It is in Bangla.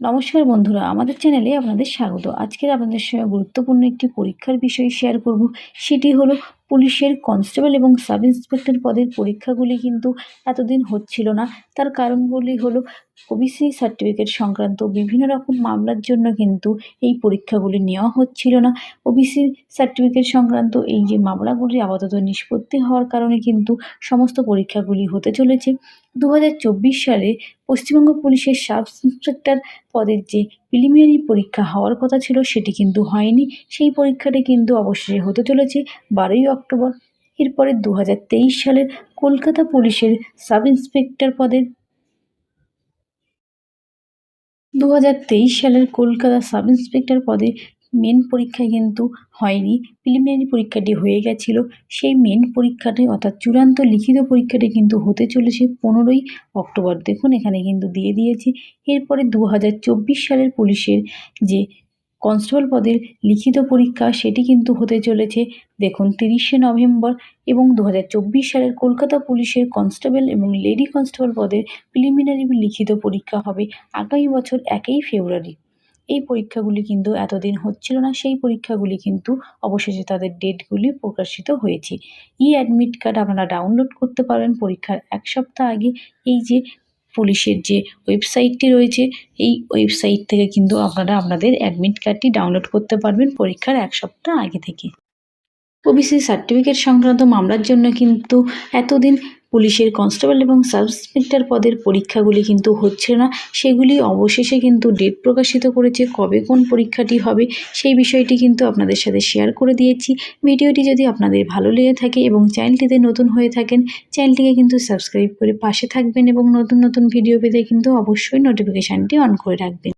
নমস্কার বন্ধুরা, আমাদের চ্যানেলে আপনাদের স্বাগত। আজকের আপনাদের সঙ্গে গুরুত্বপূর্ণ একটি পরীক্ষার বিষয় শেয়ার করব। সেটি হলো পুলিশের কনস্টেবল এবং সাব ইন্সপেক্টর পদের পরীক্ষাগুলি কিন্তু এতদিন হচ্ছিল না। তার কারণগুলি হলো ওবিসি সার্টিফিকেট সংক্রান্ত বিভিন্ন রকম মামলার জন্য কিন্তু এই পরীক্ষাগুলি নেওয়া হচ্ছিল না। ওবিসি সার্টিফিকেট সংক্রান্ত এই যে মামলাগুলি আপাতত নিষ্পত্তি হওয়ার কারণে কিন্তু সমস্ত পরীক্ষাগুলি হতে চলেছে। দু হাজার চব্বিশ সালে পশ্চিমবঙ্গ পুলিশের সাব ইন্সপেক্টর পদের যে প্রিলিমিনারি পরীক্ষা হওয়ার কথা ছিল সেটি কিন্তু হয়নি। সেই পরীক্ষাটি কিন্তু অবশেষে হতে চলেছে বারোই অক্টোবর। এরপরে দু হাজার তেইশ সালের কলকাতা পুলিশের সাব ইন্সপেক্টর পদের দু হাজার তেইশ সালের কলকাতা সাব ইন্সপেক্টর পদে মেন পরীক্ষা কিন্তু হয়নি। প্রিলিমিনারি পরীক্ষাটি হয়ে গেছিল। সেই মেন পরীক্ষাটি অর্থাৎ চূড়ান্ত লিখিত পরীক্ষাটি কিন্তু হতে চলেছে পনেরোই অক্টোবর। দেখুন, এখানে কিন্তু দিয়ে দিয়েছে। এরপরে দু হাজার চব্বিশ সালের পুলিশের যে কনস্টেবল পদের লিখিত পরীক্ষা সেটি কিন্তু হতে চলেছে। দেখুন, তিরিশে নভেম্বর এবং দু হাজার চব্বিশ সালের কলকাতা পুলিশের কনস্টেবল এবং লেডি কনস্টেবল পদের প্রিলিমিনারি লিখিত পরীক্ষা হবে আগামী বছর একই ফেব্রুয়ারি। এই পরীক্ষাগুলি কিন্তু এতদিন হচ্ছিল না, সেই পরীক্ষাগুলি কিন্তু অবশেষে তাদের ডেটগুলি প্রকাশিত হয়েছে। ই অ্যাডমিট কার্ড আপনারা ডাউনলোড করতে পারবেন পরীক্ষার এক সপ্তাহ আগে। এই যে পুলিশের যে ওয়েবসাইটটি রয়েছে, এই ওয়েবসাইট থেকে কিন্তু আপনারা আপনাদের অ্যাডমিট কার্ডটি ডাউনলোড করতে পারবেন পরীক্ষার এক সপ্তাহ আগে থেকে। ওবিসি সার্টিফিকেট সংক্রান্ত মামলার জন্য কিন্তু এতদিন পুলিশের কনস্টেবল এবং সাব ইন্সপেক্টর পদের পরীক্ষাগুলি কিন্তু হচ্ছে না। সেগুলি অবশেষে কিন্তু ডেট প্রকাশিত করেছে, কবে কোন পরীক্ষাটি হবে, সেই বিষয়টি কিন্তু আপনাদের সাথে শেয়ার করে দিয়েছি। ভিডিওটি যদি আপনাদের ভালো লেগে থাকে এবং চ্যানেলটিতে নতুন হয়ে থাকেন, চ্যানেলটিকে কিন্তু সাবস্ক্রাইব করে পাশে থাকবেন এবং নতুন নতুন ভিডিও পেতে কিন্তু অবশ্যই নোটিফিকেশানটি অন করে রাখবেন।